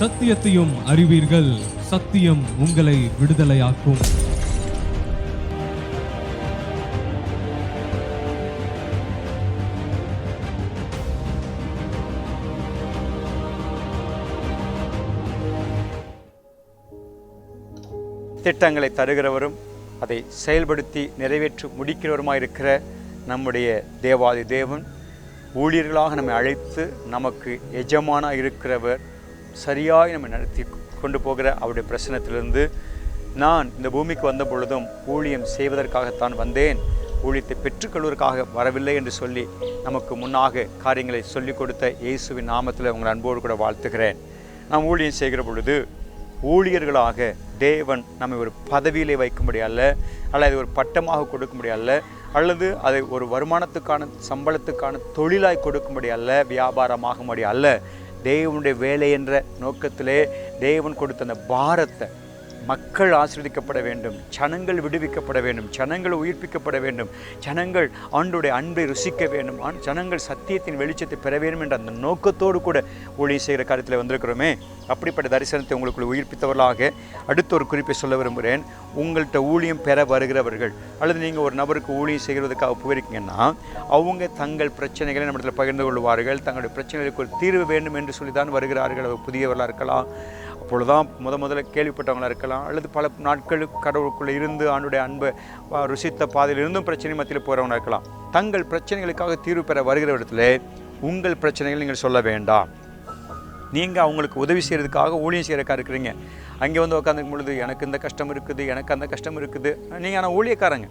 சத்தியத்தையும் அறிவீர்கள். சத்தியம் உங்களை விடுதலையாக்கும். திட்டங்களை தருகிறவரும் அதை செயல்படுத்தி நிறைவேற்றி முடிக்கிறவருமாயிருக்கிற நம்முடைய தேவாதி தேவன் ஊழியர்களாக நம்மை அழைத்து நமக்கு எஜமானாக இருக்கிறவர் சரியாய் நம்ம நடத்தி கொண்டு போகிற அவருடைய பிரசனத்திலிருந்து நான் இந்த பூமிக்கு வந்த பொழுதும் ஊழியம் செய்வதற்காகத்தான் வந்தேன். ஊழியத்தை பெற்றுக்கொள்வதற்காக வரவில்லை என்று சொல்லி நமக்கு முன்னாக காரியங்களை சொல்லிக் கொடுத்த இயேசுவின் நாமத்தில் உங்கள் அன்போடு கூட வாழ்த்துகிறேன். நாம் ஊழியம் செய்கிற பொழுது ஊழியர்களாக தேவன் நம்மை ஒரு பதவியிலே வைக்கும்படி அல்ல அல்லது ஒரு பட்டமாக கொடுக்கும்படி அல்ல அல்லது அதை ஒரு வருமானத்துக்கான சம்பளத்துக்கான தொழிலாய் கொடுக்கும்படி அல்ல வியாபாரமாகும்படி அல்ல. தேவனுடைய வேலை என்ற நோக்கத்திலே தேவன் கொடுத்த அந்த பாரத்தை மக்கள் ஆசிர்வதிக்கப்பட வேண்டும் ஜனங்கள் விடுவிக்கப்பட வேண்டும் ஜனங்கள் உயிர்ப்பிக்கப்பட வேண்டும் ஜனங்கள் ஆண்டுடைய அன்பை ருசிக்க வேண்டும் ஆண் ஜனங்கள் சத்தியத்தின் வெளிச்சத்தை பெற வேண்டும் என்ற அந்த நோக்கத்தோடு கூட ஒளி செய்கிற காரியத்தில் வந்திருக்கிறோமே. அப்படிப்பட்ட தரிசனத்தை உங்களுக்குள் உயிர்ப்பித்தவர்களாக அடுத்த ஒரு குறிப்பை சொல்ல விரும்புகிறேன். உங்கள்கிட்ட ஊழியம் பெற வருகிறவர்கள் அல்லது நீங்கள் ஒரு நபருக்கு ஊழியம் செய்கிறதுக்காக போயிருக்கீங்கன்னா அவங்க தங்கள் பிரச்சனைகளை நம்மிடத்தில் பகிர்ந்து கொள்வார்கள். தங்களுடைய பிரச்சனைகளுக்கு ஒரு தீர்வு வேண்டும் என்று சொல்லி தான் வருகிறார்கள் புதியவர்களாக இருக்கலாம் அப்பொழுதுதான் முத முதல்ல கேள்விப்பட்டவங்களாக இருக்கலாம் அல்லது பல நாட்கள் கடவுளுக்குள்ளே இருந்து ஆண்டுடைய அன்பை ருசித்த பாதையில் இருந்தும் பிரச்சனை மத்தியில் போகிறவங்களாக இருக்கலாம். தங்கள் பிரச்சனைகளுக்காக தீர்வு பெற வருகிற இடத்துல உங்கள் பிரச்சனைகள் நீங்கள் சொல்ல வேண்டாம். நீங்கள் அவங்களுக்கு உதவி செய்கிறதுக்காக ஊழியம் செய்கிறக்கா இருக்கிறீங்க. அங்கே வந்து உட்காந்துக்கும் பொழுது எனக்கு இந்த கஷ்டம் இருக்குது எனக்கு அந்த கஷ்டம் இருக்குது. நீங்கள் ஆனால் ஊழியக்காரங்க.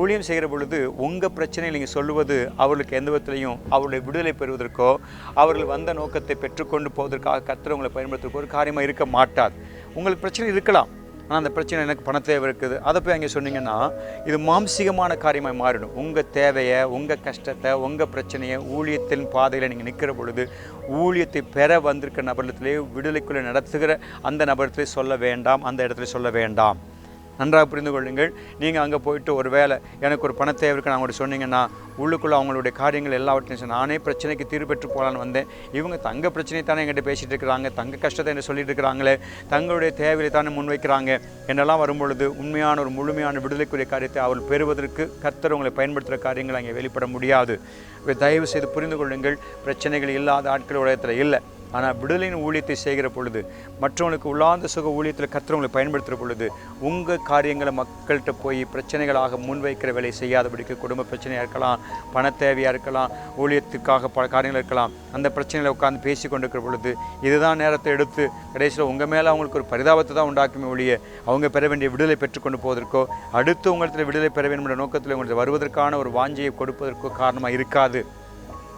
ஊழியம் செய்கிற பொழுது உங்கள் பிரச்சனையை நீங்கள் சொல்லுவது அவர்களுக்கு எந்த விதத்திலையும் அவருடைய விடுதலை பெறுவதற்கோ அவர்கள் வந்த நோக்கத்தை பெற்றுக்கொண்டு போவதற்காக கத்திர உங்களை பயன்படுத்துறதுக்கோ ஒரு காரியமாக இருக்க மாட்டாது உங்களுக்கு பிரச்சனை இருக்கலாம். ஆனால் அந்த பிரச்சனை எனக்கு பண தேவை இருக்குது. அதை போய் அங்கே சொன்னீங்கன்னா இது மாம்சீகமான காரியமாக மாறிடும். உங்கள் தேவையை உங்கள் கஷ்டத்தை உங்கள் பிரச்சனையை ஊழியத்தின் பாதையில் நீங்கள் நிற்கிற பொழுது ஊழியத்தை பெற வந்திருக்கிற நபரத்திலே விடுதலைக்குள்ளே நடத்துகிற அந்த நபரத்திலே சொல்ல வேண்டாம் அந்த இடத்துல சொல்ல வேண்டாம். நன்றாக புரிந்து கொள்ளுங்கள் நீங்கள் அங்கே போயிட்டு ஒரு வேளை எனக்கு ஒரு பண தேவை இருக்கு நான் சொன்னீங்கன்னா உள்ளுக்குள்ளே அவங்களுடைய காரியங்கள் எல்லாவற்றையும் சொன்ன, நானே பிரச்சனைக்கு தீர்வு பெற்று போகலான்னு வந்தேன். இவங்க தங்க பிரச்சனையை தானே என்கிட்ட பேசிகிட்டு இருக்கிறாங்க தங்க கஷ்டத்தை என்ன சொல்லிட்டு இருக்கிறாங்களே தங்களுடைய தேவையை தானே முன்வைக்கிறாங்க. என்னெல்லாம் வரும்பொழுது உண்மையான ஒரு முழுமையான விடுதலைக்குரிய காரியத்தை அவர்கள் பெறுவதற்கு கர்த்தர் உங்களை பயன்படுத்துகிற காரியங்கள் அங்கே வெளிப்பட முடியாது. தயவு செய்து புரிந்து கொள்ளுங்கள் பிரச்சனைகள் இல்லாத ஆட்கள் உலகத்தில் இல்லை. ஆனால் விடுதலையின் ஊழியத்தை செய்கிற பொழுது மற்றவங்களுக்கு உள்ளார்ந்த சுக ஊழியத்தில் கத்துறவங்களை பயன்படுத்துகிற பொழுது உங்கள் காரியங்களை மக்கள்கிட்ட போய் பிரச்சனைகளாக முன்வைக்கிற வேலை செய்யாதபடிக்கு குடும்ப பிரச்சனையாக இருக்கலாம் பண தேவையாக இருக்கலாம் ஊழியத்துக்காக பல காரியங்கள் இருக்கலாம். அந்த பிரச்சனையில் உட்காந்து பேசி கொண்டிருக்கிற பொழுது இதுதான் நேரத்தை எடுத்து கடைசியில் உங்கள் மேலே அவங்களுக்கு ஒரு பரிதாபத்தை தான் உண்டாக்குமே ஒழிய அவங்க பெற வேண்டிய விடுதலை பெற்றுக்கொண்டு போவதற்கோ அடுத்து உங்களிடத்தில் விடுதலை பெற வேண்டும் என்ற நோக்கத்தில் உங்களுக்கு வருவதற்கான ஒரு வாஞ்சியை கொடுப்பதற்கோ காரணமாக இருக்காது.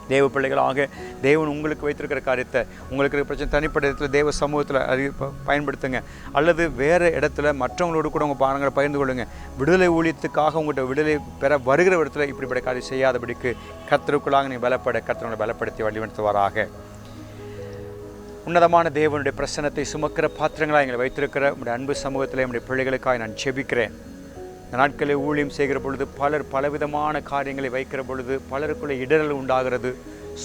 தேவ பிள்ளைகளாக தேவன் உங்களுக்கு வைத்திருக்கிற காரியத்தை உங்களுக்கு இருக்கிற பிரச்சனை தனிப்பட்ட இடத்துல தேவ சமூகத்தில் அறி பயன்படுத்துங்க. அல்லது வேறு இடத்துல மற்றவங்களோடு கூட உங்கள் பானங்களை பகிர்ந்து கொள்ளுங்கள் விடுதலை ஊழியத்துக்காக உங்கள்கிட்ட விடுதலை பெற வருகிற இடத்துல இப்படிப்பட்ட காரியம் செய்யாதபடிக்கு கத்தருக்குள்ளாக நீ பலப்பட கத்தரங்களை பலப்படுத்தி வழிநடத்துவாராக. உன்னதமான தேவனுடைய பிரசனத்தை சுமக்கிற பாத்திரங்களாக எங்களை வைத்திருக்கிற உங்களுடைய அன்பு சமூகத்தில் என்னுடைய பிள்ளைகளுக்காக நான் செபிக்கிறேன். இந்த நாட்களில் ஊழியம் செய்கிற பொழுது பலர் பலவிதமான காரியங்களை வைக்கிற பொழுது பலருக்குள்ள இடரல் உண்டாகிறது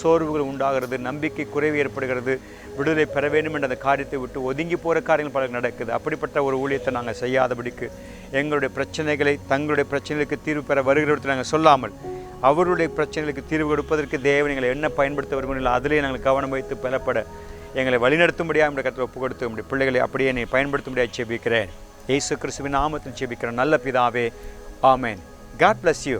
சோர்வுகள் உண்டாகிறது நம்பிக்கை குறைவு ஏற்படுகிறது. விடுதலை பெற வேண்டும் என்ற அந்த காரியத்தை விட்டு ஒதுங்கி போகிற காரியங்கள் பலர் நடக்குது. அப்படிப்பட்ட ஒரு ஊழியத்தை நாங்கள் செய்யாதபடிக்கு எங்களுடைய பிரச்சனைகளை தங்களுடைய பிரச்சனைகளுக்கு தீர்வு பெற வருகிற நாங்கள் சொல்லாமல் அவருடைய பிரச்சனைகளுக்கு தீர்வு கொடுப்பதற்கு தேவன் எங்களை என்ன பயன்படுத்த விரும்பினால் அதிலே நாங்கள் கவனம் வைத்து பெறப்பட எங்களை வழிநடத்தும்படியாக நம்முடைய கருத்தை ஒப்பு கொடுத்து நம்முடைய பிள்ளைகளை அப்படியே நீ பயன்படுத்தும்படியாக செபிக்கிறேன் இயேசு கிறிஸ்துவின் நாமத்தில் ஜெபிக்கிற நல்ல பிதாவே ஆமேன். God bless you